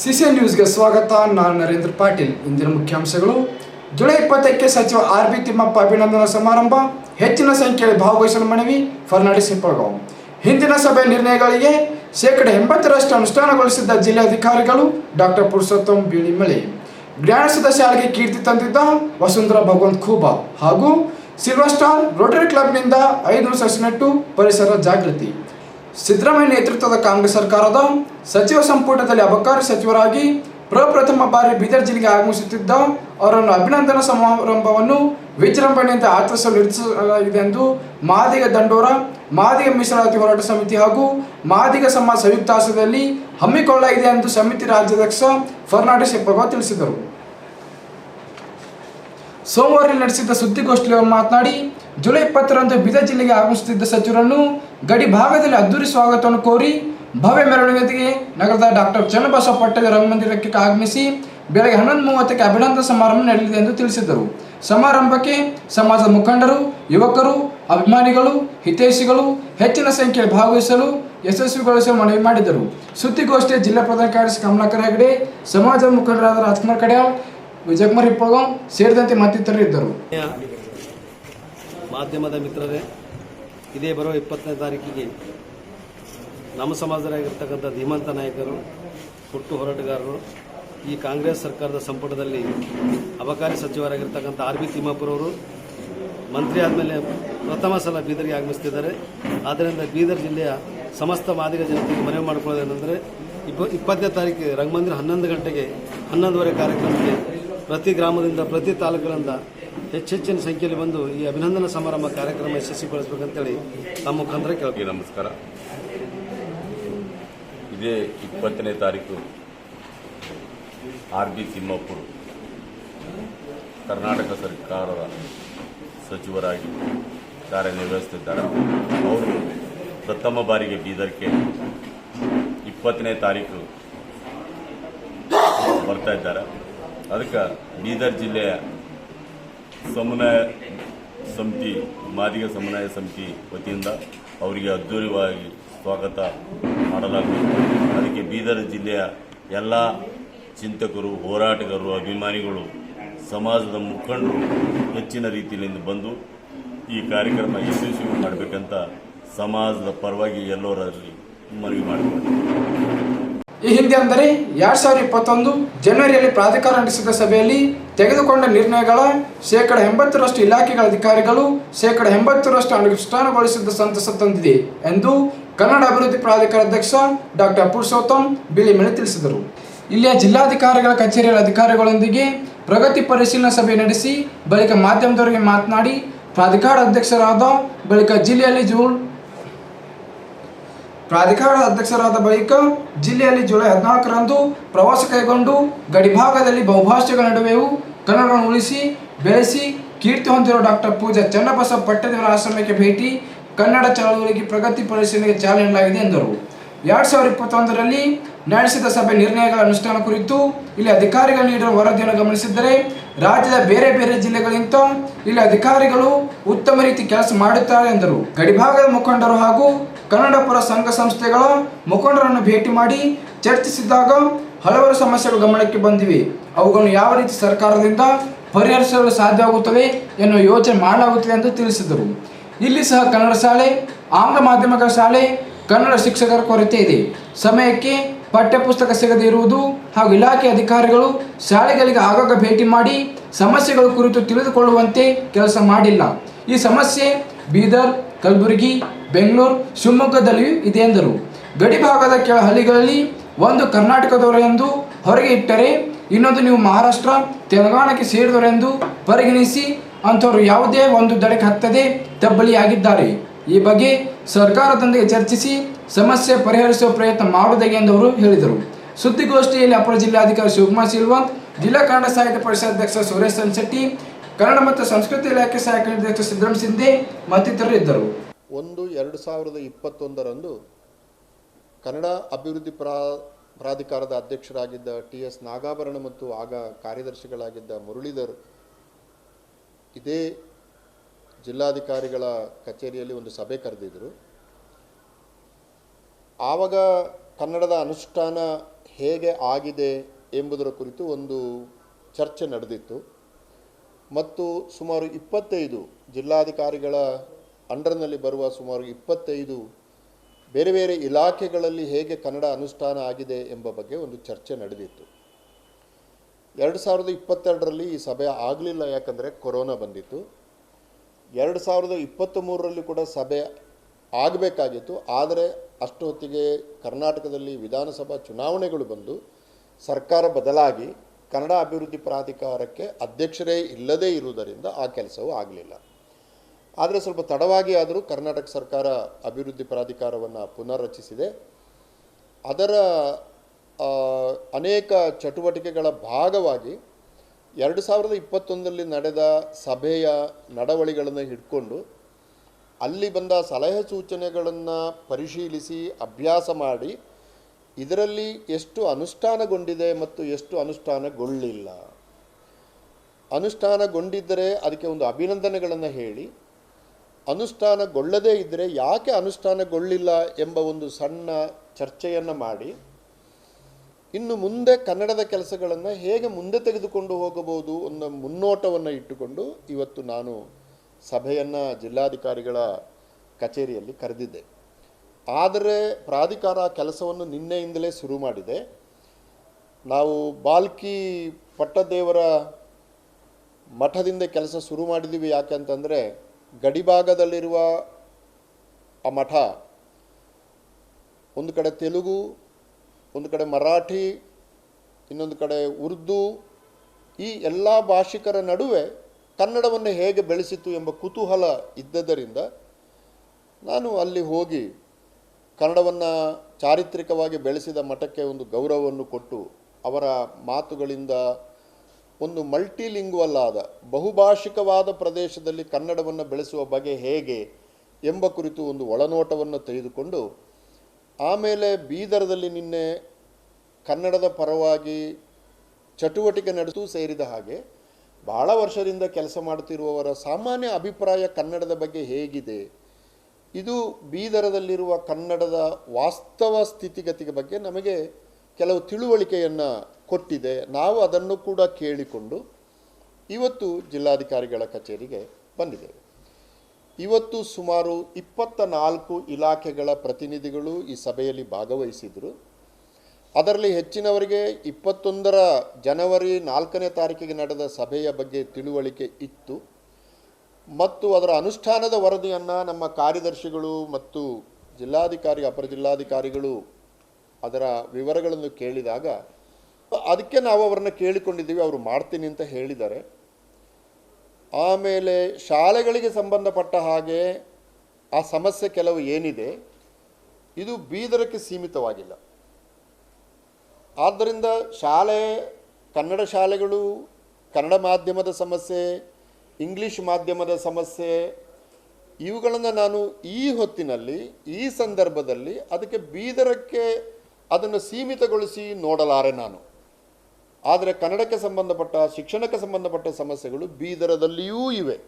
CC ನ್ಯೂಸ್ಗೆ ಸ್ವಾಗತ. ನಾನು ನರೇಂದ್ರ ಪಾಟೀಲ್. ಇಂದಿನ ಮುಖ್ಯಾಂಶಗಳು. ಜುಲೈ ಇಪ್ಪತ್ತಕ್ಕೆ ಸಚಿವ ಆರ್ ಬಿ ತಿಮ್ಮಪ್ಪ ಅಭಿನಂದನಾ ಸಮಾರಂಭ. ಹೆಚ್ಚಿನ ಸಂಖ್ಯೆಯಲ್ಲಿ ಭಾಗವಹಿಸಲು ಮನವಿ. ಫರ್ನಾಡಿಸ್ ಹಿಪ್ಪಳಗಾಂವ್ ಹಿಂದಿನ ಸಭೆ ನಿರ್ಣಯಗಳಿಗೆ ಶೇಕಡ ಎಂಬತ್ತರಷ್ಟು ಅನುಷ್ಠಾನಗೊಳಿಸಿದ್ದ ಜಿಲ್ಲಾಧಿಕಾರಿಗಳು ಡಾಕ್ಟರ್ ಪುರುಷೋತ್ತಮ್ ಬೀಳಿಮಲೆ ಗ್ರ್ಯಾಂಡ್ ಶಾಲೆಗೆ ಕೀರ್ತಿ ತಂದಿದ್ದ ವಸುಂಧರಾ ಭಗವಂತ್ ಖೂಬಾ ಹಾಗೂ ಸಿಲ್ವರ್ ಸ್ಟಾರ್ ರೋಟರಿ ಕ್ಲಬ್ನಿಂದ ಐನೂರು ಸಸಿ ನೆಟ್ಟು ಪರಿಸರ ಜಾಗೃತಿ. ಸಿದ್ದರಾಮಯ್ಯ ನೇತೃತ್ವದ ಕಾಂಗ್ರೆಸ್ ಸರ್ಕಾರದ ಸಚಿವ ಸಂಪುಟದಲ್ಲಿ ಅಬಕಾರಿ ಸಚಿವರಾಗಿ ಪ್ರಪ್ರಥಮ ಬಾರಿ ಬೀದರ್ ಜಿಲ್ಲೆಗೆ ಆಗಮಿಸುತ್ತಿದ್ದ ಅವರನ್ನು ಅಭಿನಂದನಾ ಸಮಾರಂಭವನ್ನು ವಿಜೃಂಭಣೆಯಿಂದ ಆಚರಿಸಲು ನಿರ್ಧರಿಸಲಾಗಿದೆ ಎಂದು ಮಾದಿಗ ದಂಡೋರ, ಮಾದಿಗ ಮೀಸಲಾತಿ ಹೋರಾಟ ಸಮಿತಿ ಹಾಗೂ ಮಾದಿಗ ಸಮಾಜ ಸಂಯುಕ್ತಾಶ್ರಯದಲ್ಲಿ ಹಮ್ಮಿಕೊಳ್ಳಲಾಗಿದೆ ಎಂದು ಸಮಿತಿ ರಾಜ್ಯಾಧ್ಯಕ್ಷ ಫರ್ನಾಂಡಿಸ್ ಹೆಪ್ಪಗ ತಿಳಿಸಿದರು. ಸೋಮವಾರ ನಡೆಸಿದ್ದ ಸುದ್ದಿಗೋಷ್ಠಿಯಲ್ಲಿ ಮಾತನಾಡಿ, ಜುಲೈ ಇಪ್ಪತ್ತರಂದು ಬೀದರ್ ಜಿಲ್ಲೆಗೆ ಆಗಮಿಸುತ್ತಿದ್ದ ಸಚಿವರನ್ನು ಗಡಿ ಭಾಗದಲ್ಲಿ ಅದ್ದೂರಿ ಸ್ವಾಗತವನ್ನು ಕೋರಿ ಭವ್ಯ ಮೆರವಣಿಗೆ ನಗರದ ಡಾಕ್ಟರ್ ಚನ್ನಬಸವ ಪಟ್ಟದ ರಂಗಮಂದಿರಕ್ಕೆ ಆಗಮಿಸಿ ಬೆಳಗ್ಗೆ ಹನ್ನೊಂದು ಮೂವತ್ತಕ್ಕೆ ಅಭಿನಂದನಾ ಸಮಾರಂಭ ನಡೆಯಲಿದೆ ಎಂದು ತಿಳಿಸಿದರು. ಸಮಾರಂಭಕ್ಕೆ ಸಮಾಜದ ಮುಖಂಡರು, ಯುವಕರು, ಅಭಿಮಾನಿಗಳು, ಹಿತೈಷಿಗಳು ಹೆಚ್ಚಿನ ಸಂಖ್ಯೆಯಲ್ಲಿ ಭಾಗವಹಿಸಲು ಯಶಸ್ವಿಗೊಳಿಸಲು ಮನವಿ ಮಾಡಿದರು. ಸುದ್ದಿಗೋಷ್ಠಿಯ ಜಿಲ್ಲಾ ಪ್ರಧಾನ ಕಾರ್ಯದರ್ಶಿ ಕಮಲಾಕರ್ ಹೆಗಡೆ ಸಮಾಜದ ಮುಖಂಡರಾದ ರಾಜ್ಕುಮಾರ್ ಕಡ್ಯಾಳ್, ವಿಜಯಕುಮಾರ್ ಹಿಪ್ಪಳಗಾಂವ್ ಸೇರಿದಂತೆ ಮತ್ತಿತರರು ಇದ್ದರು. ಮಾಧ್ಯಮದ ಮಿತ್ರರೇ ಇದೇ ಬರೋ ಇಪ್ಪತ್ತನೇ ತಾರೀಕಿಗೆ ನಮ್ಮ ಸಮಾಜದಾಗಿರ್ತಕ್ಕಂಥ ಧೀಮಂತ ನಾಯಕರು, ಹುಟ್ಟು ಹೋರಾಟಗಾರರು, ಈ ಕಾಂಗ್ರೆಸ್ ಸರ್ಕಾರದ ಸಂಪುಟದಲ್ಲಿ ಅಬಕಾರಿ ಸಚಿವರಾಗಿರ್ತಕ್ಕಂಥ ಆರ್ ಬಿ ತಿಮ್ಮಾಪುರವರು ಮಂತ್ರಿ ಆದಮೇಲೆ ಪ್ರಥಮ ಸಲ ಬೀದರ್ಗೆ ಆಗಮಿಸ್ತಿದ್ದಾರೆ. ಆದ್ದರಿಂದ ಬೀದರ್ ಜಿಲ್ಲೆಯ ಸಮಸ್ತ ಮಾದಿಗ ಜನತೆಗೆ ಮನವಿ ಮಾಡಿಕೊಳ್ಳೋದೇನೆಂದರೆ ಇಪ್ಪ ಇಪ್ಪತ್ತನೇ ತಾರೀಕಿಗೆ ರಂಗಮಂದಿರ ಹನ್ನೊಂದು ಗಂಟೆಗೆ, ಹನ್ನೊಂದುವರೆ ಕಾರ್ಯಕ್ರಮಕ್ಕೆ ಪ್ರತಿ ಗ್ರಾಮದಿಂದ ಪ್ರತಿ ತಾಲೂಕಿನಿಂದ ಹೆಚ್ಚೆಚ್ಚಿನ ಸಂಖ್ಯೆಯಲ್ಲಿ ಬಂದು ಈ ಅಭಿನಂದನಾ ಸಮಾರಂಭ ಕಾರ್ಯಕ್ರಮ ಯಶಸ್ವಿಗೊಳಿಸಬೇಕಂತೇಳಿ ತಮ್ಮ ಮುಖಾಂತರ ಎಲ್ಲರಿಗೂ ನಮಸ್ಕಾರ. ಇದೇ ಇಪ್ಪತ್ತನೇ ತಾರೀಕು ಆರ್ ಬಿ ತಿಮ್ಮಪ್ಪರು. ಕರ್ನಾಟಕ ಸರ್ಕಾರದ ಸಚಿವರಾಗಿ ಕಾರ್ಯನಿರ್ವಹಿಸುತ್ತಿದ್ದಾರೆ. ಅವರು ಪ್ರಥಮ ಬಾರಿಗೆ ಬೀದರ್ಗೆ ಇಪ್ಪತ್ತನೇ ತಾರೀಕು ಬರ್ತಾ ಇದ್ದಾರೆ. ಅದಕ್ಕೆ ಬೀದರ್ ಜಿಲ್ಲೆಯ ಸಮನ್ವಯ ಸಮಿತಿ, ಮಾದಿಗ ಸಮನ್ವಯ ಸಮಿತಿ ವತಿಯಿಂದ ಅವರಿಗೆ ಅದ್ಧೂರಿಯವಾಗಿ ಸ್ವಾಗತ ಮಾಡಲಾಗುವುದು. ಅದಕ್ಕೆ ಬೀದರ್ ಜಿಲ್ಲೆಯ ಎಲ್ಲ ಚಿಂತಕರು, ಹೋರಾಟಗಾರರು, ಅಭಿಮಾನಿಗಳು, ಸಮಾಜದ ಮುಖಂಡರು ಹೆಚ್ಚಿನ ರೀತಿಯಲ್ಲಿ ಬಂದು ಈ ಕಾರ್ಯಕ್ರಮ ಯಶಸ್ವಿ ಮಾಡಬೇಕಂತ ಸಮಾಜದ ಪರವಾಗಿ ಎಲ್ಲರಲ್ಲಿ ಮನವಿ ಮಾಡಿಕೊಳ್ತೀನಿ ಈ ಹಿಂದೆ ಅಂದರೆ ಎರಡ್ ಸಾವಿರದ ಇಪ್ಪತ್ತೊಂದು ಜನವರಿಯಲ್ಲಿ ಪ್ರಾಧಿಕಾರ ನಡೆಸಿದ ಸಭೆಯಲ್ಲಿ ತೆಗೆದುಕೊಂಡ ನಿರ್ಣಯಗಳ ಶೇಕಡ ಎಂಬತ್ತರಷ್ಟು ಇಲಾಖೆಗಳ ಅಧಿಕಾರಿಗಳು ಶೇಕಡ ಎಂಬತ್ತರಷ್ಟು ಅನುಷ್ಠಾನಗೊಳಿಸಿದ ಸಂತಸ ತಂದಿದೆ ಎಂದು ಕನ್ನಡ ಅಭಿವೃದ್ಧಿ ಪ್ರಾಧಿಕಾರ ಅಧ್ಯಕ್ಷ ಡಾಕ್ಟರ್ ಪುರುಷೋತ್ತಮ್ ಬಿಳಿಮಣಿ ತಿಳಿಸಿದರು. ಇಲ್ಲಿಯ ಜಿಲ್ಲಾಧಿಕಾರಿಗಳ ಕಚೇರಿಯ ಅಧಿಕಾರಿಗಳೊಂದಿಗೆ ಪ್ರಗತಿ ಪರಿಶೀಲನಾ ಸಭೆ ನಡೆಸಿ, ಬಳಿಕ ಮಾಧ್ಯಮದವರಿಗೆ ಮಾತನಾಡಿ, ಪ್ರಾಧಿಕಾರ ಅಧ್ಯಕ್ಷರಾದ ಬಳಿಕ ಜಿಲ್ಲೆಯಲ್ಲಿ ಜೂನ್ ಪ್ರಾಧಿಕಾರದ ಅಧ್ಯಕ್ಷರಾದ ಬಳಿಕ ಜಿಲ್ಲೆಯಲ್ಲಿ ಜುಲೈ ಹದಿನಾಲ್ಕರಂದು ಪ್ರವಾಸ ಕೈಗೊಂಡು ಗಡಿಭಾಗದಲ್ಲಿ ಬಹುಭಾಷೆಗಳ ನಡುವೆಯೂ ಕನ್ನಡವನ್ನು ಉಳಿಸಿ, ಬೆಳೆಸಿ, ಕೀರ್ತಿ ಹೊಂದಿರುವ ಡಾಕ್ಟರ್ ಪೂಜಾ ಚನ್ನಬಸವ ಪಟ್ಟದೇವರ ಆಶ್ರಮಕ್ಕೆ ಭೇಟಿ, ಕನ್ನಡ ಚಳವಳಿಗೆ ಪ್ರಗತಿ ಪರಿಶೀಲನೆಗೆ ಚಾಲನೆ ನೀಡಲಾಗಿದೆ ಎಂದರು. ಎರಡ್ ಸಾವಿರದ ಇಪ್ಪತ್ತೊಂದರಲ್ಲಿ ನಡೆಸಿದ ಸಭೆ ನಿರ್ಣಯಗಳ ಅನುಷ್ಠಾನ ಕುರಿತು ಇಲ್ಲಿ ಅಧಿಕಾರಿಗಳು ನೀಡಿರುವ ವರದಿಯನ್ನು ಗಮನಿಸಿದ್ದರೆ ರಾಜ್ಯದ ಬೇರೆ ಬೇರೆ ಜಿಲ್ಲೆಗಳಿಂದ ಇಲ್ಲಿ ಅಧಿಕಾರಿಗಳು ಉತ್ತಮ ರೀತಿ ಕೆಲಸ ಮಾಡುತ್ತಾರೆ ಎಂದರು. ಗಡಿಭಾಗದ ಮುಖಂಡರು ಹಾಗೂ ಕನ್ನಡ ಪರ ಸಂಘ ಸಂಸ್ಥೆಗಳ ಮುಖಂಡರನ್ನು ಭೇಟಿ ಮಾಡಿ ಚರ್ಚಿಸಿದಾಗ ಹಲವಾರು ಸಮಸ್ಯೆಗಳು ಗಮನಕ್ಕೆ ಬಂದಿವೆ. ಅವುಗಳನ್ನು ಯಾವ ರೀತಿ ಸರ್ಕಾರದಿಂದ ಪರಿಹರಿಸಲು ಸಾಧ್ಯವಾಗುತ್ತವೆ ಎನ್ನುವ ಯೋಚನೆ ಮಾಡಲಾಗುತ್ತದೆ ಎಂದು ತಿಳಿಸಿದರು. ಇಲ್ಲಿ ಸಹ ಕನ್ನಡ ಶಾಲೆ, ಆಂಗ್ಲ ಮಾಧ್ಯಮಗಳ ಶಾಲೆ ಕನ್ನಡ ಶಿಕ್ಷಕರ ಕೊರತೆ ಇದೆ. ಸಮಯಕ್ಕೆ ಪಠ್ಯಪುಸ್ತಕ ಸಿಗದೇ ಇರುವುದು ಹಾಗೂ ಇಲಾಖೆ ಅಧಿಕಾರಿಗಳು ಶಾಲೆಗಳಿಗೆ ಆಗಾಗ ಭೇಟಿ ಮಾಡಿ ಸಮಸ್ಯೆಗಳ ಕುರಿತು ತಿಳಿದುಕೊಳ್ಳುವಂತೆ ಕೆಲಸ ಮಾಡಿಲ್ಲ. ಈ ಸಮಸ್ಯೆ ಬೀದರ್, ಕಲಬುರಗಿ, ಬೆಂಗಳೂರು, ಶಿವಮೊಗ್ಗದಲ್ಲಿಯೂ ಇದೆ ಎಂದರು. ಗಡಿ ಭಾಗದ ಕೆಲ ಹಳ್ಳಿಗಳಲ್ಲಿ ಒಂದು ಕರ್ನಾಟಕದವರೆಂದು ಹೊರಗೆ ಇಟ್ಟರೆ ಇನ್ನೊಂದು ನೀವು ಮಹಾರಾಷ್ಟ್ರ, ತೆಲಂಗಾಣಕ್ಕೆ ಸೇರಿದವರೆಂದು ಪರಿಗಣಿಸಿ ಅಂಥವರು ಯಾವುದೇ ಒಂದು ದಡಕ್ಕೆ ಹತ್ತದೆ ತಬ್ಬಲಿಯಾಗಿದ್ದಾರೆ. ಈ ಬಗ್ಗೆ ಸರ್ಕಾರದೊಂದಿಗೆ ಚರ್ಚಿಸಿ ಸಮಸ್ಯೆ ಪರಿಹರಿಸುವ ಪ್ರಯತ್ನ ಮಾಡುವುದಾಗಿ ಎಂದು ಅವರು ಹೇಳಿದರು. ಸುದ್ದಿಗೋಷ್ಠಿಯಲ್ಲಿ ಅಪರ ಜಿಲ್ಲಾಧಿಕಾರಿ ಶಿವಕುಮಾರ್ ಸಿಲ್ವಂತ್, ಜಿಲ್ಲಾ ಕನ್ನಡ ಸಾಹಿತ್ಯ ಪರಿಷತ್ ಅಧ್ಯಕ್ಷ ಸುರೇಶ್ ಶೆಟ್ಟಿ ಕನ್ನಡ ಮತ್ತು ಸಂಸ್ಕೃತಿ ಇಲಾಖೆ ಸಹಾಯಕ ನಿರ್ದೇಶಕ ಸಿದ್ದರಾಮ್ ಸಿಂಧೆ ಮತ್ತಿತರರು ಇದ್ದರು. ಒಂದು ಎರಡು ಸಾವಿರದ ಇಪ್ಪತ್ತೊಂದರಂದು ಕನ್ನಡ ಅಭಿವೃದ್ಧಿ ಪ್ರಾ ಪ್ರಾಧಿಕಾರದ ಅಧ್ಯಕ್ಷರಾಗಿದ್ದ ಟಿ ಎಸ್ ನಾಗಾಭರಣ ಮತ್ತು ಆಗ ಕಾರ್ಯದರ್ಶಿಗಳಾಗಿದ್ದ ಮುರಳೀಧರ್ ಇದೇ ಜಿಲ್ಲಾಧಿಕಾರಿಗಳ ಕಚೇರಿಯಲ್ಲಿ ಒಂದು ಸಭೆ ಕರೆದಿದ್ದರು ಆವಾಗ ಕನ್ನಡದ ಅನುಷ್ಠಾನ ಹೇಗೆ ಆಗಿದೆ ಎಂಬುದರ ಕುರಿತು ಒಂದು ಚರ್ಚೆ ನಡೆದಿತ್ತು. ಮತ್ತು ಸುಮಾರು ಇಪ್ಪತ್ತೈದು ಜಿಲ್ಲಾಧಿಕಾರಿಗಳ ಅಂಡರ್ನಲ್ಲಿ ಬರುವ ಸುಮಾರು ಇಪ್ಪತ್ತೈದು ಬೇರೆ ಬೇರೆ ಇಲಾಖೆಗಳಲ್ಲಿ ಹೇಗೆ ಕನ್ನಡ ಅನುಷ್ಠಾನ ಆಗಿದೆ ಎಂಬ ಬಗ್ಗೆ ಒಂದು ಚರ್ಚೆ ನಡೆದಿತ್ತು. ಎರಡು ಸಾವಿರದ ಇಪ್ಪತ್ತೆರಡರಲ್ಲಿ ಈ ಸಭೆ ಆಗಲಿಲ್ಲ ಯಾಕಂದರೆ ಕೊರೋನಾ ಬಂದಿತ್ತು. ಎರಡು ಸಾವಿರದ ಇಪ್ಪತ್ತ್ ಮೂರರಲ್ಲಿ ಕೂಡ ಸಭೆ ಆಗಬೇಕಾಗಿತ್ತು. ಆದರೆ ಅಷ್ಟು ಹೊತ್ತಿಗೆ ಕರ್ನಾಟಕದಲ್ಲಿ ವಿಧಾನಸಭಾ ಚುನಾವಣೆಗಳು ಬಂದು ಸರ್ಕಾರ ಬದಲಾಗಿ ಕನ್ನಡ ಅಭಿವೃದ್ಧಿ ಪ್ರಾಧಿಕಾರಕ್ಕೆ ಅಧ್ಯಕ್ಷರೇ ಇಲ್ಲದೇ ಇರುವುದರಿಂದ ಆ ಕೆಲಸವೂ ಆಗಲಿಲ್ಲ. ಆದರೆ ಸ್ವಲ್ಪ ತಡವಾಗಿ ಆದರೂ ಕರ್ನಾಟಕ ಸರ್ಕಾರ ಅಭಿವೃದ್ಧಿ ಪ್ರಾಧಿಕಾರವನ್ನು ಪುನರ್ರಚಿಸಿದೆ. ಅದರ ಅನೇಕ ಚಟುವಟಿಕೆಗಳ ಭಾಗವಾಗಿ ಎರಡು ಸಾವಿರದ ಇಪ್ಪತ್ತೊಂದರಲ್ಲಿ ನಡೆದ ಸಭೆಯ ನಡವಳಿಗಳನ್ನು ಹಿಡ್ಕೊಂಡು ಅಲ್ಲಿ ಬಂದ ಸಲಹೆ ಸೂಚನೆಗಳನ್ನು ಪರಿಶೀಲಿಸಿ ಅಭ್ಯಾಸ ಮಾಡಿ ಇದರಲ್ಲಿ ಎಷ್ಟು ಅನುಷ್ಠಾನಗೊಂಡಿದೆ ಮತ್ತು ಎಷ್ಟು ಅನುಷ್ಠಾನಗೊಳ್ಳಿಲ್ಲ. ಅನುಷ್ಠಾನಗೊಂಡಿದ್ದರೆ ಅದಕ್ಕೆ ಒಂದು ಅಭಿನಂದನೆಗಳನ್ನು ಹೇಳಿ, ಅನುಷ್ಠಾನಗೊಳ್ಳದೇ ಇದ್ದರೆ ಯಾಕೆ ಅನುಷ್ಠಾನಗೊಳ್ಳಿಲ್ಲ ಎಂಬ ಒಂದು ಸಣ್ಣ ಚರ್ಚೆಯನ್ನು ಮಾಡಿ ಇನ್ನು ಮುಂದೆ ಕನ್ನಡದ ಕೆಲಸಗಳನ್ನು ಹೇಗೆ ಮುಂದೆ ತೆಗೆದುಕೊಂಡು ಹೋಗಬಹುದು ಅನ್ನೋ ಮುನ್ನೋಟವನ್ನು ಇಟ್ಟುಕೊಂಡು ಇವತ್ತು ನಾನು ಸಭೆಯನ್ನು ಜಿಲ್ಲಾಧಿಕಾರಿಗಳ ಕಚೇರಿಯಲ್ಲಿ ಕರೆದಿದ್ದೆ. ಆದರೆ ಪ್ರಾಧಿಕಾರ ಕೆಲಸವನ್ನು ನಿನ್ನೆಯಿಂದಲೇ ಶುರು ಮಾಡಿದೆ. ನಾವು ಬಾಲ್ಕಿ ಪಟ್ಟದೇವರ ಮಠದಿಂದ ಕೆಲಸ ಶುರು ಮಾಡಿದ್ದೀವಿ ಯಾಕೆ ಅಂತಂದರೆ ಗಡಿಭಾಗದಲ್ಲಿರುವ ಆ ಮಠ ಒಂದು ಕಡೆ ತೆಲುಗು ಒಂದು ಕಡೆ ಮರಾಠಿ, ಇನ್ನೊಂದು ಕಡೆ ಉರ್ದು, ಈ ಎಲ್ಲ ಭಾಷಿಕರ ನಡುವೆ ಕನ್ನಡವನ್ನು ಹೇಗೆ ಬೆಳೆಸಿತು ಎಂಬ ಕುತೂಹಲ ಇದ್ದದರಿಂದ ನಾನು ಅಲ್ಲಿ ಹೋಗಿ ಕನ್ನಡವನ್ನು ಚಾರಿತ್ರಿಕವಾಗಿ ಬೆಳೆಸಿದ ಮಠಕ್ಕೆ ಒಂದು ಗೌರವವನ್ನು ಕೊಟ್ಟು ಅವರ ಮಾತುಗಳಿಂದ ಒಂದು ಮಲ್ಟಿಲಿಂಗ್ವಲ್ ಆದ ಬಹುಭಾಷಿಕವಾದ ಪ್ರದೇಶದಲ್ಲಿ ಕನ್ನಡವನ್ನು ಬೆಳೆಸುವ ಬಗೆ ಹೇಗೆ ಎಂಬ ಕುರಿತು ಒಂದು ಒಳನೋಟವನ್ನು ತೆಗೆದುಕೊಂಡು ಆಮೇಲೆ ಬೀದರದಲ್ಲಿ ನಿನ್ನೆ ಕನ್ನಡದ ಪರವಾಗಿ ಚಟುವಟಿಕೆ ನಡೆಸೂ ಸೇರಿದ ಹಾಗೆ ಬಹಳ ವರ್ಷದಿಂದ ಕೆಲಸ ಮಾಡುತ್ತಿರುವವರ ಸಾಮಾನ್ಯ ಅಭಿಪ್ರಾಯ ಕನ್ನಡದ ಬಗ್ಗೆ ಹೇಗಿದೆ? ಇದು ಬೀದರದಲ್ಲಿರುವ ಕನ್ನಡದ ವಾಸ್ತವ ಸ್ಥಿತಿಗತಿಗೆ ಬಗ್ಗೆ ನಮಗೆ ಕೆಲವು ತಿಳುವಳಿಕೆಯನ್ನು ಕೊಟ್ಟಿದೆ. ನಾವು ಅದನ್ನು ಕೂಡ ಕೇಳಿಕೊಂಡು ಇವತ್ತು ಜಿಲ್ಲಾಧಿಕಾರಿಗಳ ಕಚೇರಿಗೆ ಬಂದಿದ್ದೇವೆ. ಇವತ್ತು ಸುಮಾರು ಇಪ್ಪತ್ತ ನಾಲ್ಕು ಇಲಾಖೆಗಳ ಪ್ರತಿನಿಧಿಗಳು ಈ ಸಭೆಯಲ್ಲಿ ಭಾಗವಹಿಸಿದರು. ಅದರಲ್ಲಿ ಹೆಚ್ಚಿನವರಿಗೆ ಇಪ್ಪತ್ತೊಂದರ ಜನವರಿ ನಾಲ್ಕನೇ ತಾರೀಕಿಗೆ ನಡೆದ ಸಭೆಯ ಬಗ್ಗೆ ತಿಳುವಳಿಕೆ ಇತ್ತು. ಮತ್ತು ಅದರ ಅನುಷ್ಠಾನದ ವರದಿಯನ್ನು ನಮ್ಮ ಕಾರ್ಯದರ್ಶಿಗಳು ಮತ್ತು ಜಿಲ್ಲಾಧಿಕಾರಿ, ಅಪರ ಜಿಲ್ಲಾಧಿಕಾರಿಗಳು ಅದರ ವಿವರಗಳನ್ನು ಕೇಳಿದಾಗ ಅದಕ್ಕೆ ನಾವು ಅವರನ್ನು ಕೇಳಿಕೊಂಡಿದ್ದೀವಿ, ಅವರು ಮಾಡ್ತೀನಿ ಅಂತ ಹೇಳಿದ್ದಾರೆ. ಆಮೇಲೆ ಶಾಲೆಗಳಿಗೆ ಸಂಬಂಧಪಟ್ಟ ಹಾಗೆ ಆ ಸಮಸ್ಯೆ ಕೆಲವು ಏನಿದೆ, ಇದು ಬೀದರಕ್ಕೆ ಸೀಮಿತವಾಗಿಲ್ಲ. ಆದ್ದರಿಂದ ಶಾಲೆ, ಕನ್ನಡ ಶಾಲೆಗಳು, ಕನ್ನಡ ಮಾಧ್ಯಮದ ಸಮಸ್ಯೆ, ಇಂಗ್ಲೀಷ್ ಮಾಧ್ಯಮದ ಸಮಸ್ಯೆ, ಇವುಗಳನ್ನು ನಾನು ಈ ಹೊತ್ತಿನಲ್ಲಿ, ಈ ಸಂದರ್ಭದಲ್ಲಿ ಅದಕ್ಕೆ ಬೀದರಕ್ಕೆ ಅದನ್ನು ಸೀಮಿತಗೊಳಿಸಿ ನೋಡಲಾರೆ ನಾನು. ಆದರೆ ಕನ್ನಡಕ್ಕೆ ಸಂಬಂಧಪಟ್ಟ, ಶಿಕ್ಷಣಕ್ಕೆ ಸಂಬಂಧಪಟ್ಟ ಸಮಸ್ಯೆಗಳು ಬೀದರದಲ್ಲಿಯೂ ಇವೆ.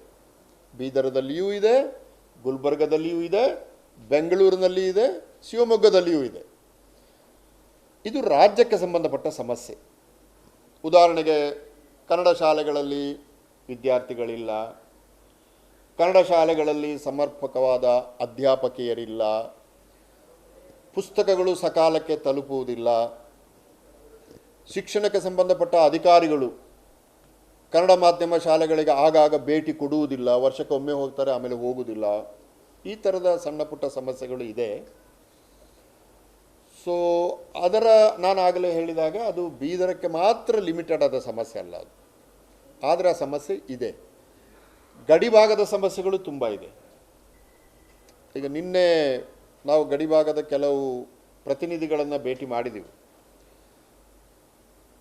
ಬೀದರದಲ್ಲಿಯೂ ಇದೆ, ಗುಲ್ಬರ್ಗದಲ್ಲಿಯೂ ಇದೆ, ಬೆಂಗಳೂರಿನಲ್ಲಿ ಇದೆ, ಶಿವಮೊಗ್ಗದಲ್ಲಿಯೂ ಇದೆ. ಇದು ರಾಜ್ಯಕ್ಕೆ ಸಂಬಂಧಪಟ್ಟ ಸಮಸ್ಯೆ. ಉದಾಹರಣೆಗೆ, ಕನ್ನಡ ಶಾಲೆಗಳಲ್ಲಿ ವಿದ್ಯಾರ್ಥಿಗಳಿಲ್ಲ. ಕನ್ನಡ ಶಾಲೆಗಳಲ್ಲಿ ಸಮರ್ಪಕವಾದ ಅಧ್ಯಾಪಕಿಯರಿಲ್ಲ. ಪುಸ್ತಕಗಳು ಸಕಾಲಕ್ಕೆ ತಲುಪುವುದಿಲ್ಲ. ಶಿಕ್ಷಣಕ್ಕೆ ಸಂಬಂಧಪಟ್ಟ ಅಧಿಕಾರಿಗಳು ಕನ್ನಡ ಮಾಧ್ಯಮ ಶಾಲೆಗಳಿಗೆ ಆಗಾಗ ಭೇಟಿ ಕೊಡುವುದಿಲ್ಲ, ವರ್ಷಕ್ಕೊಮ್ಮೆ ಹೋಗ್ತಾರೆ, ಆಮೇಲೆ ಹೋಗುವುದಿಲ್ಲ. ಈ ಥರದ ಸಣ್ಣ ಪುಟ್ಟ ಸಮಸ್ಯೆಗಳು ಇದೆ. ಸೊ ಅದರ ನಾನು ಆಗಲೇ ಹೇಳಿದಾಗ ಅದು ಬೀದರಕ್ಕೆ ಮಾತ್ರ ಲಿಮಿಟೆಡ್ ಆದ ಸಮಸ್ಯೆ ಅಲ್ಲ ಅದು. ಆದರೆ ಆ ಸಮಸ್ಯೆ ಇದೆ. ಗಡಿಭಾಗದ ಸಮಸ್ಯೆಗಳು ತುಂಬ ಇದೆ. ಈಗ ನಿನ್ನೆ ನಾವು ಗಡಿಭಾಗದ ಕೆಲವು ಪ್ರತಿನಿಧಿಗಳನ್ನು ಭೇಟಿ ಮಾಡಿದ್ದೀವಿ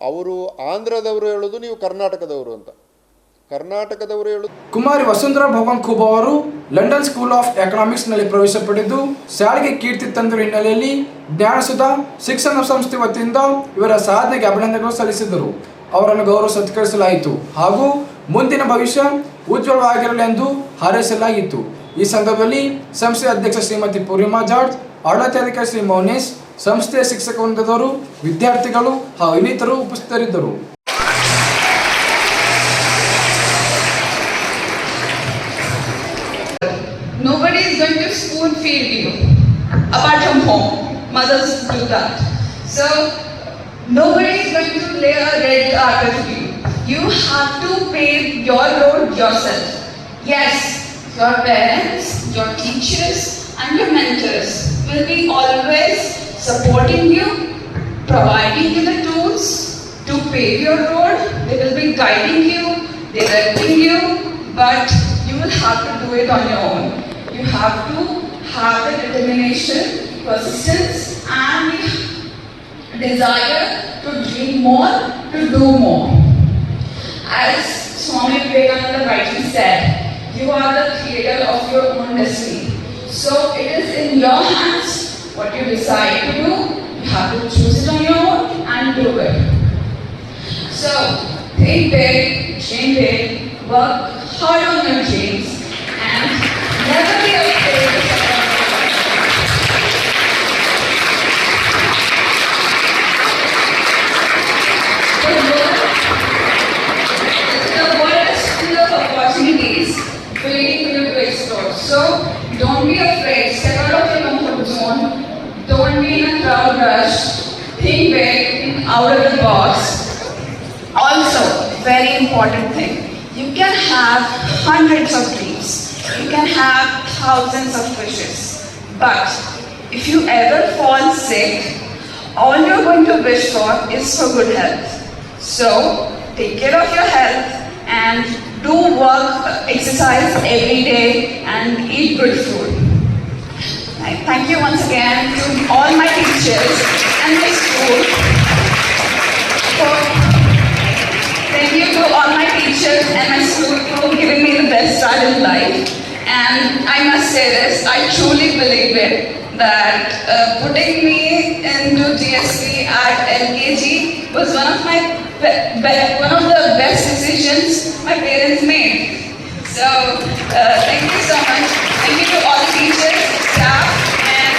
ಅವರು ಆಂಧ್ರದವರು ಹೇಳೋದು ನೀವು ಕರ್ನಾಟಕದವರು ಅಂತ. ಕರ್ನಾಟಕದವರು ಹೇಳೋದು ಕುಮಾರಿ ವಸುಂಧರಾ ಭವನ್ ಖೂಬ್ ಅವರು ಲಂಡನ್ ಸ್ಕೂಲ್ ಆಫ್ ಎಕನಾಮಿಕ್ಸ್ನಲ್ಲಿ ಪ್ರವೇಶ ಪಡೆದು ಶಾಲೆಗೆ ಕೀರ್ತಿ ತಂದಿರುವ ಹಿನ್ನೆಲೆಯಲ್ಲಿ ಜ್ಞಾನಸುಧ ಶಿಕ್ಷಣ ಸಂಸ್ಥೆ ವತಿಯಿಂದ ಇವರ ಸಾಧನೆಗೆ ಅಭಿನಂದನೆಗಳು ಸಲ್ಲಿಸಿದರು. ಅವರನ್ನು ಗೌರವ ಸತ್ಕರಿಸಲಾಯಿತು ಹಾಗೂ ಮುಂದಿನ ಭವಿಷ್ಯ ಉಜ್ವಲವಾಗಿರಲಿ ಎಂದು ಹಾರೈಸಲಾಗಿತ್ತು ಈ ಸಂದರ್ಭದಲ್ಲಿ ಸಂಸ್ಥೆಯ ಅಧ್ಯಕ್ಷ ಶ್ರೀಮತಿ ಪೂರ್ಣಿಮಾ ಜಾರ್ಜ್, ಆಡಳಿತಾಧಿಕಾರಿ ಶ್ರೀ ಮೌನೇಶ್ ಸಂಸ್ಥೆಯ ಶಿಕ್ಷಕ ವೃಂದದವರು ವಿದ್ಯಾರ್ಥಿಗಳು ಹಾಗೂ ಇನ್ನಿತರು ಉಪಸ್ಥಿತರಿದ್ದರು Nobody is going to spoon feed you apart from home. Mothers do that. So nobody is going to lay a red carpet for you. You have to pave your road yourself. Yes, your parents, your teachers, and your mentors will be always supporting you, providing you the tools to pave your road. They will be guiding you, directing you, but you will have to do it on your own. You have to have the determination, persistence, and desire to dream more, to do more. As Swami Vivekananda rightly said, you are the creator of your own destiny. So it is in your hands what you decide to do. You have to choose it on your own and do it. So think big, dream big, work hard on your dreams, and never be afraid to step out. The world the world is full of opportunities waiting for you to explore. So don't be afraid. Step out of your comfort zone. Don't be in a crowd rush. Think big. Think out of the box. Also, very important thing. You can have hundreds of dreams. You can have thousands of wishes. But if you ever fall sick, all you're going to wish for is for good health. So, take care of your health and do work, exercise every day and eat good food. I thank you once again to all my teachers and my school Thank you to all my teachers and my school giving me the best start in life. And I must say this, I truly believe it, that uh, putting me into GSP at LKG was one of my one of the best decisions my parents made. So uh, thank you so much. Thank you to all the teachers, staff, and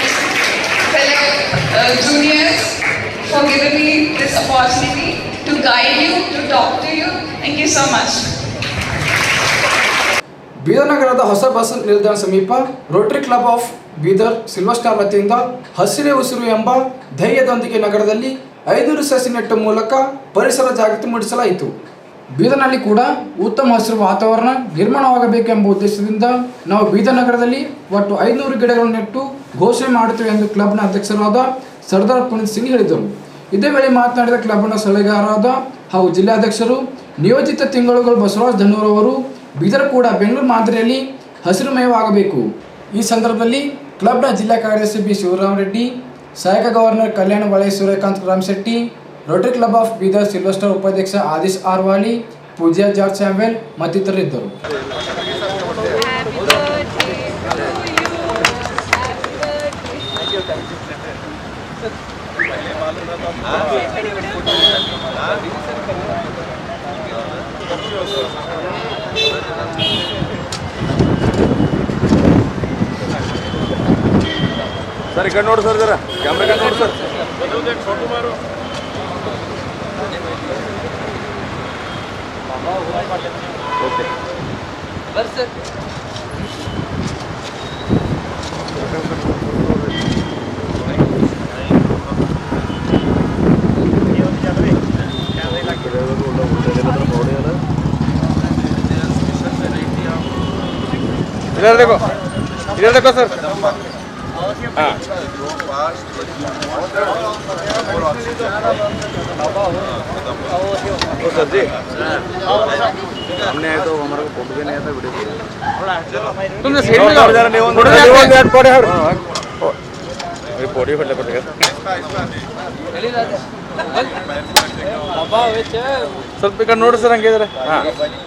fellow uh, juniors for giving me this opportunity to guide you, to talk to you. Thank you so much. Bidar ನಗರದ ಹೊಸ bus ನಿಲ್ದಾಣ ಸಮೀಪ Rotary club of Bidar silver star ವತಿಯಿಂದ ಹಸಿರೇ ಉಸಿರು ಎಂಬ ಧೈರ್ಯದೊಂದಿಗೆ ನಗರದಲ್ಲಿ ಐನೂರು ಸಸಿ ನೆಟ್ಟ ಮೂಲಕ ಪರಿಸರ ಜಾಗೃತಿ ಮೂಡಿಸಲಾಯಿತು. ಬೀದರ್ನಲ್ಲಿ ಕೂಡ ಉತ್ತಮ ಹಸಿರು ವಾತಾವರಣ ನಿರ್ಮಾಣವಾಗಬೇಕೆಂಬ ಉದ್ದೇಶದಿಂದ ನಾವು ಬೀದರ್ ನಗರದಲ್ಲಿ ಒಟ್ಟು ಐನೂರು ಗಿಡಗಳನ್ನು ನೆಟ್ಟು ಘೋಷಣೆ ಮಾಡುತ್ತೇವೆ ಎಂದು ಕ್ಲಬ್ನ ಅಧ್ಯಕ್ಷರಾದ ಸರ್ದಾರ್ ಪುನೀತ್ ಸಿಂಗ್ ಹೇಳಿದರು. ಇದೇ ವೇಳೆ ಮಾತನಾಡಿದ ಕ್ಲಬ್ನ ಸಲಹೆಗಾರರಾದ ಹಾಗೂ ಜಿಲ್ಲಾಧ್ಯಕ್ಷರು ನಿಯೋಜಿತ ತಿಂಗಳುಗಳು ಬಸವರಾಜ್ ಧನ್ನೂರ್ ಅವರು ಬೀದರ್ ಕೂಡ ಬೆಂಗಳೂರು ಮಾದರಿಯಲ್ಲಿ ಹಸಿರುಮಯವಾಗಬೇಕು ಈ ಸಂದರ್ಭದಲ್ಲಿ ಕ್ಲಬ್ನ ಜಿಲ್ಲಾ ಕಾರ್ಯದರ್ಶಿ ಬಿ ಶಿವರಾಮ್ ರೆಡ್ಡಿ ಸಹಾಯಕ ಗವರ್ನರ್ ಕಲ್ಯಾಣ ವಲಯ Suryakant Ramshetty rotary club of Bidar silver star ಉಪಾಧ್ಯಕ್ಷ ಆದಿಶ್ ಆರ್ವಾಲಿ ಪೂಜಾ ಜಾರ್ಜ್ ಸ್ಯಾಮ್ವೆಲ್ ಮತ್ತಿತರರಿದ್ದರು ಸರ್ ಕಡೆ ನೋಡಿ ಸರ್ ಜರ. ಕ್ಯಾಮ್ರಾ ಕಣ್ಣು ನೋಡಿ ಸರ್. ಓಕೆ इधर देखो इधर देखो सर हाँ ओ सर जी हमने आए तो हमारे को फोटो भी नहीं आता वीडियो तुमने सही में जरा नहीं फोटो नहीं आता फोटो है ये फोटो फटले पड़ेगा ಸ್ವಲ್ಪ ಈ ಕಡೆ ನೋಡಿ ಸರ್ ಹಂಗೆ ಇದ್ರೆ ಹಾಂ ಕ್ಯಾಮ್ರಾ ಕಡೆ ನೋಡಿ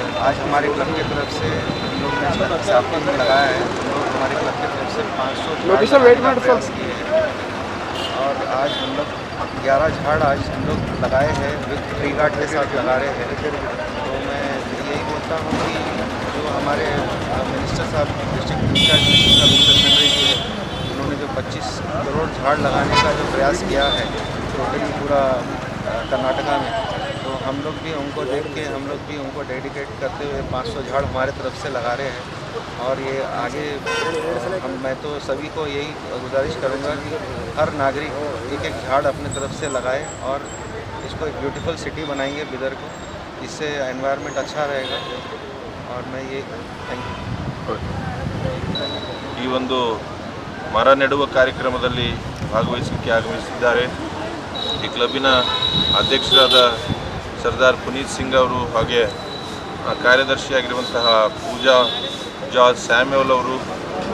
आज हमारे क्लब की तरफ़ से लोग ने लगाया है लोग हमारे क्लब की तरफ़ से 500 झाड़ लगाने का प्रयास किए हैं। और आज हम लोग 11 झाड़ आज हम लोग लगाए हैं विद ट्री गार्ड के साथ लगा रहे हैं। तो मैं यही बोलता हूँ कि जो हमारे मिनिस्टर साहब डिस्ट्रिक्ट इंचार्ज मिनिस्टर जी उन्होंने जो 25 करोड़ झाड़ लगाने का जो प्रयास किया है टोटली पूरा कर्नाटका में हम लोग भी उनको देख के हम लोग भी उनको डेडिकेट करते हुए 500 झाड़ हमारे तरफ से लगा रहे हैं और ये आगे अ, हम मैं तो सभी को यही गुजारिश करूँगा कि हर नागरिक एक एक झाड़ अपने तरफ से लगाए और इसको एक ब्यूटीफुल सिटी बनाएंगे बिदर को इससे एनवायरनमेंट अच्छा रहेगा और मैं ये थैंक यू ಈ ಒಂದು ಮರ ನೆಡುವ ಕಾರ್ಯಕ್ರಮದಲ್ಲಿ ಭಾಗವಹಿಸಲಿಕ್ಕೆ ಆಗಮಿಸಿದ್ದಾರೆ ಈ ಕ್ಲಬ್ಬಿನ ಅಧ್ಯಕ್ಷರಾದ ಸರ್ದಾರ್ ಪುನೀತ್ ಸಿಂಗ್ ಅವರು ಹಾಗೆ ಕಾರ್ಯದರ್ಶಿಯಾಗಿರುವಂತಹ ಪೂಜಾ ಜಾರ್ಜ್ ಸ್ಯಾಮ್ಯೋಲ್ ಅವರು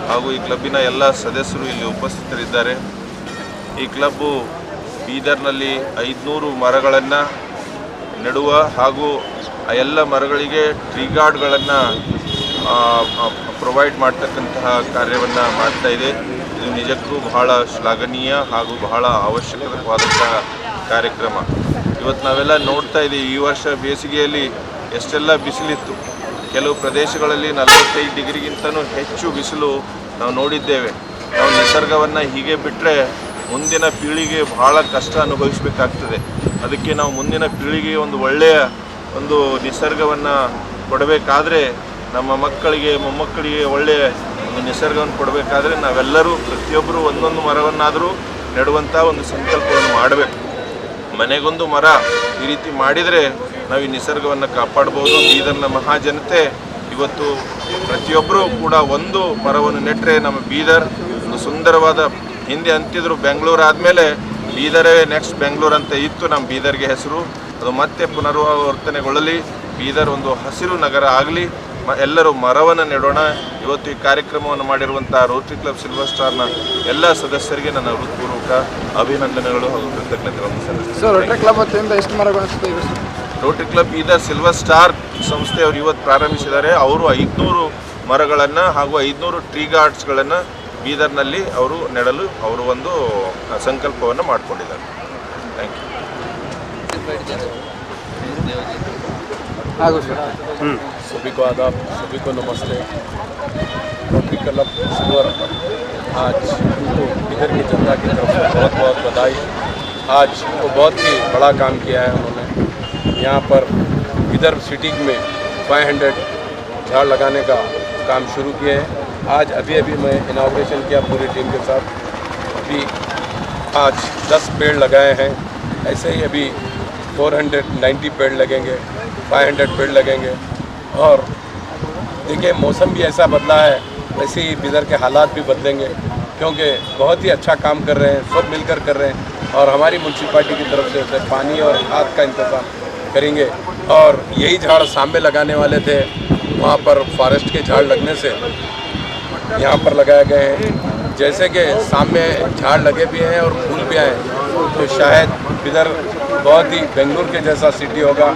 ಹಾಗೂ ಈ ಕ್ಲಬ್ಬಿನ ಎಲ್ಲ ಸದಸ್ಯರು ಇಲ್ಲಿ ಉಪಸ್ಥಿತರಿದ್ದಾರೆ. ಈ ಕ್ಲಬ್ಬು ಬೀದರ್ನಲ್ಲಿ ಐದುನೂರು ಮರಗಳನ್ನು ನೆಡುವ ಹಾಗೂ ಆ ಎಲ್ಲ ಮರಗಳಿಗೆ ಟ್ರೀ ಗಾರ್ಡ್ಗಳನ್ನು ಪ್ರೊವೈಡ್ ಮಾಡ್ತಕ್ಕಂತಹ ಕಾರ್ಯವನ್ನು ಮಾಡ್ತಾ ಇದೆ. ಇದು ನಿಜಕ್ಕೂ ಬಹಳ ಶ್ಲಾಘನೀಯ ಹಾಗೂ ಬಹಳ ಅವಶ್ಯಕವಾದಂತಹ ಕಾರ್ಯಕ್ರಮ. ಇವತ್ತು ನಾವೆಲ್ಲ ನೋಡ್ತಾ ಇದ್ದೀವಿ. ಈ ವರ್ಷ ಬೇಸಿಗೆಯಲ್ಲಿ ಎಷ್ಟೆಲ್ಲ ಬಿಸಿಲಿತ್ತು. ಕೆಲವು ಪ್ರದೇಶಗಳಲ್ಲಿ ನಲವತ್ತೈದು ಡಿಗ್ರಿಗಿಂತನೂ ಹೆಚ್ಚು ಬಿಸಿಲು ನಾವು ನೋಡಿದ್ದೇವೆ. ನಾವು ನಿಸರ್ಗವನ್ನು ಹೀಗೆ ಬಿಟ್ಟರೆ ಮುಂದಿನ ಪೀಳಿಗೆ ಬಹಳ ಕಷ್ಟ ಅನುಭವಿಸಬೇಕಾಗ್ತದೆ. ಅದಕ್ಕೆ ನಾವು ಮುಂದಿನ ಪೀಳಿಗೆಗೆ ಒಂದು ಒಳ್ಳೆಯ ಒಂದು ನಿಸರ್ಗವನ್ನು ಕೊಡಬೇಕಾದ್ರೆ ನಮ್ಮ ಮಕ್ಕಳಿಗೆ, ಮೊಮ್ಮಕ್ಕಳಿಗೆ ಒಳ್ಳೆಯ ಒಂದು ನಿಸರ್ಗವನ್ನು ಕೊಡಬೇಕಾದ್ರೆ ನಾವೆಲ್ಲರೂ ಪ್ರತಿಯೊಬ್ಬರೂ ಒಂದೊಂದು ಮರವನ್ನಾದರೂ ನೆಡುವಂಥ ಒಂದು ಸಂಕಲ್ಪವನ್ನು ಮಾಡಬೇಕು. ಮನೆಗೊಂದು ಮರ ಈ ರೀತಿ ಮಾಡಿದರೆ ನಾವು ಈ ನಿಸರ್ಗವನ್ನು ಕಾಪಾಡ್ಬೋದು. ಬೀದರ್ನ ಮಹಾಜನತೆ ಇವತ್ತು ಪ್ರತಿಯೊಬ್ಬರೂ ಕೂಡ ಒಂದು ಮರವನ್ನು ನೆಟ್ಟರೆ ನಮ್ಮ ಬೀದರ್ ಒಂದು ಸುಂದರವಾದ ಹಿಂದೆ ಅಂತಿದ್ರು ಬೆಂಗಳೂರು ಆದಮೇಲೆ ಬೀದರೇ ನೆಕ್ಸ್ಟ್ ಬೆಂಗಳೂರು ಅಂತ ಇತ್ತು ನಮ್ಮ ಬೀದರ್ಗೆ ಹೆಸರು. ಅದು ಮತ್ತೆ ಪುನರ್ವರ್ತನೆಗೊಳ್ಳಲಿ. ಬೀದರ್ ಒಂದು ಹಸಿರು ನಗರ ಆಗಲಿ. ಎಲ್ಲರೂ ಮರವನ್ನು ನೆಡೋಣ. ಇವತ್ತು ಈ ಕಾರ್ಯಕ್ರಮವನ್ನು ಮಾಡಿರುವಂಥ ರೋಟರಿ ಕ್ಲಬ್ ಸಿಲ್ವರ್ ಸ್ಟಾರ್ನ ಎಲ್ಲ ಸದಸ್ಯರಿಗೆ ನನ್ನ ಹೃತ್ಪೂರ್ವಕ ಅಭಿನಂದನೆಗಳು ಹಾಗೂ ಕೃತಜ್ಞತೆಗಳನ್ನು ಸಲ್ಲಿಸ್ತೇನೆ. ರೋಟರಿ ಕ್ಲಬ್ ಈಗ? ಬೀದರ್ ಸಿಲ್ವರ್ ಸ್ಟಾರ್ ಸಂಸ್ಥೆಯವರು ಇವತ್ತು ಪ್ರಾರಂಭಿಸಿದ್ದಾರೆ. ಅವರು ಐದುನೂರು ಮರಗಳನ್ನು ಹಾಗೂ ಐದುನೂರು ಟ್ರೀ ಗಾರ್ಡ್ಸ್ಗಳನ್ನು ಬೀದರ್ನಲ್ಲಿ ಅವರು ನೆಡಲು ಅವರು ಒಂದು ಸಂಕಲ್ಪವನ್ನು ಮಾಡಿಕೊಂಡಿದ್ದಾರೆ. ಥ್ಯಾಂಕ್ ಯು ಹಾಗೂ ಸರ್. सभी को आदाब, सभी को नमस्ते। रोटरी क्लब सिल्वर आज उनको इधर की जनता की तरफ़ से बहुत बहुत बधाई। आज वो बहुत ही बड़ा काम किया है उन्होंने। यहाँ पर इधर सिटी में 500 झाड़ लगाने का काम शुरू किए हैं। आज अभी अभी मैं इनाग्रेशन किया पूरी टीम के साथ। अभी आज 10 पेड़ लगाए हैं। ऐसे ही अभी 490 पेड़ लगेंगे 500 पेड़ लगेंगे। और देखिए, मौसम भी ऐसा बदला है, वैसे ही बिदर के हालात भी बदलेंगे, क्योंकि बहुत ही अच्छा काम कर रहे हैं, सब मिलकर कर रहे हैं और हमारी म्यूनसिपाली की तरफ़ से उसे पानी और खाद का इंतज़ाम करेंगे। और यही झाड़ सामने लगाने वाले थे, वहाँ पर फॉरेस्ट के झाड़ लगने से यहाँ पर लगाए गए हैं। जैसे कि सामने झाड़ लगे भी हैं और फूल भी आए तो शायद इधर बहुत ही बेंगलुरु के जैसा सिटी होगा,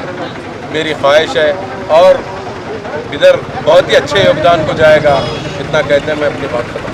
मेरी ख्वाहिश है। और इधर बहुत ही अच्छे योगदान को जाएगा इतना कहते हैं मैं अपनी बात खत्म